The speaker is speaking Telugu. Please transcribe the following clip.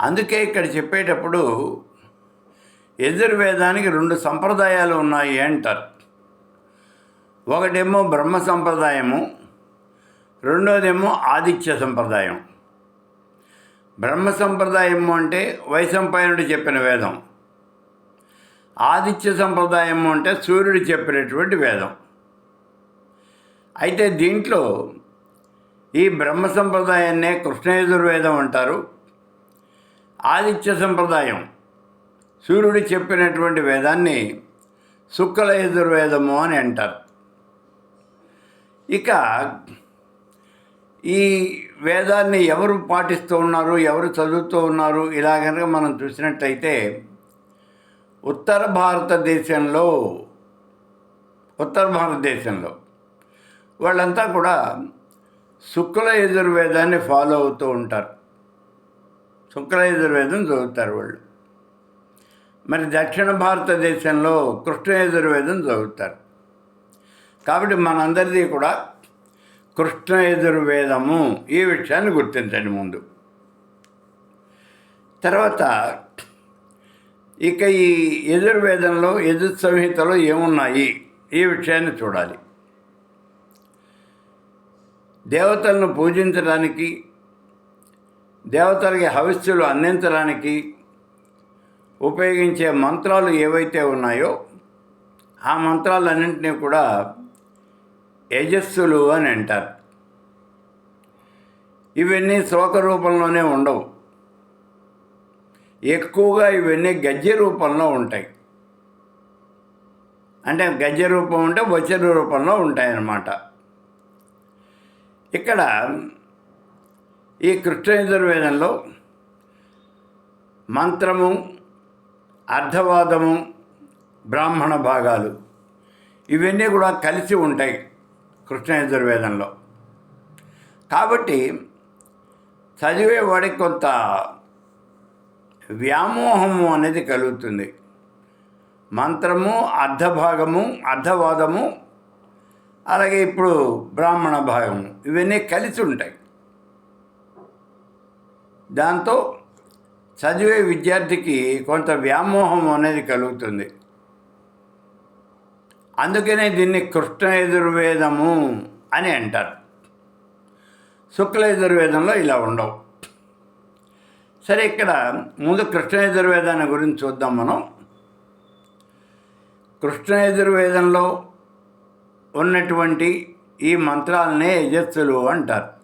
అందుకే ఇక్కడ చెప్పేటప్పుడు యజుర్వేదానికి రెండు సంప్రదాయాలు ఉన్నాయి అంటారు. ఒకటేమో బ్రహ్మ సంప్రదాయము రెండోదేమో ఆదిత్య సంప్రదాయం. బ్రహ్మ సంప్రదాయము అంటే వైశంపాయనుడు చెప్పిన వేదం. ఆదిత్య సంప్రదాయము అంటే సూర్యుడు చెప్పినటువంటి వేదం. అయితే దీంట్లో ఈ బ్రహ్మ సంప్రదాయాన్నే కృష్ణయజుర్వేదం అంటారు. ఆదిత్య సంప్రదాయం. సూర్యుడు చెప్పినటువంటి వేదాన్ని శుక్ల యజుర్వేదము అని అంటారు. ఇక ఈ వేదాన్ని ఎవరు పాటిస్తూ ఉన్నారు ఎవరు చదువుతూ ఉన్నారు ఇలా కనుక మనం చూసినట్లయితే ఉత్తర భారతదేశంలో ఉత్తర భారతదేశంలో వాళ్ళంతా కూడా శుక్ల యజుర్వేదాన్ని ఫాలో అవుతూ ఉంటారు. శుక్లయజుర్వేదం చదువుతారు వాళ్ళు. మరి దక్షిణ భారతదేశంలో కృష్ణ యజుర్వేదం చదువుతారు. కాబట్టి మనందరిది కూడా కృష్ణ యజుర్వేదము ఈ విషయాన్ని గుర్తించండి ముందు. తర్వాత ఇక ఈ యజుర్వేదంలో యజు సంహితలో ఏమున్నాయి? ఈ విషయాన్ని చూడాలి. దేవతలను పూజించడానికి దేవతలకి హవిస్సులు అందించడానికి ఉపయోగించే మంత్రాలు ఏవైతే ఉన్నాయో ఆ మంత్రాలన్నింటినీ కూడా యజస్సులు అని అంటారు. ఇవన్నీ శ్లోక రూపంలోనే ఉండవు. ఎక్కువగా ఇవన్నీ గద్య రూపంలో ఉంటాయి. అంటే గద్య రూపం అంటే వచన రూపంలో ఉంటాయన్నమాట. ఇక్కడ ఈ కృష్ణ యజుర్వేదంలో మంత్రము అర్ధవాదము బ్రాహ్మణ భాగాలు ఇవన్నీ కూడా కలిసి ఉంటాయి కృష్ణ యజుర్వేదంలో కాబట్టి చదివేవాడికి కొంత వ్యామోహము అనేది కలుగుతుంది. మంత్రము అర్ధభాగము అర్ధవాదము అలాగే ఇప్పుడు బ్రాహ్మణ భాగము ఇవన్నీ కలిసి ఉంటాయి. దాంతో చదివే విద్యార్థికి కొంత వ్యామోహం అనేది కలుగుతుంది. అందుకనే దీన్ని కృష్ణ యజుర్వేదము అని అంటారు. శుక్ల యజుర్వేదంలో ఇలా ఉండవు. సరే ఇక్కడ ముందు కృష్ణ యజుర్వేదాన్ని గురించి చూద్దాం మనం. కృష్ణ యజుర్వేదంలో ఉన్నటువంటి ఈ మంత్రాలనే యజస్సులు అంటారు.